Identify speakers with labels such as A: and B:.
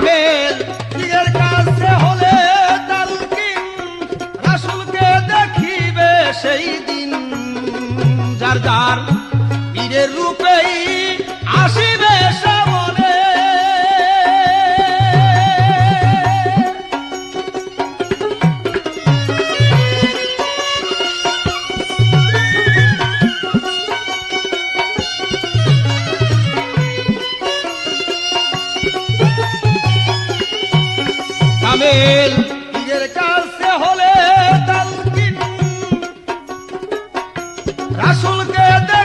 A: কামেল
B: পীরের কাছে হলে তালকিন রাসূলকে দেখিবে
A: যার যার
B: কামেল নিজের কাছে হলে
A: তালকিন।
B: রাসুলকে দে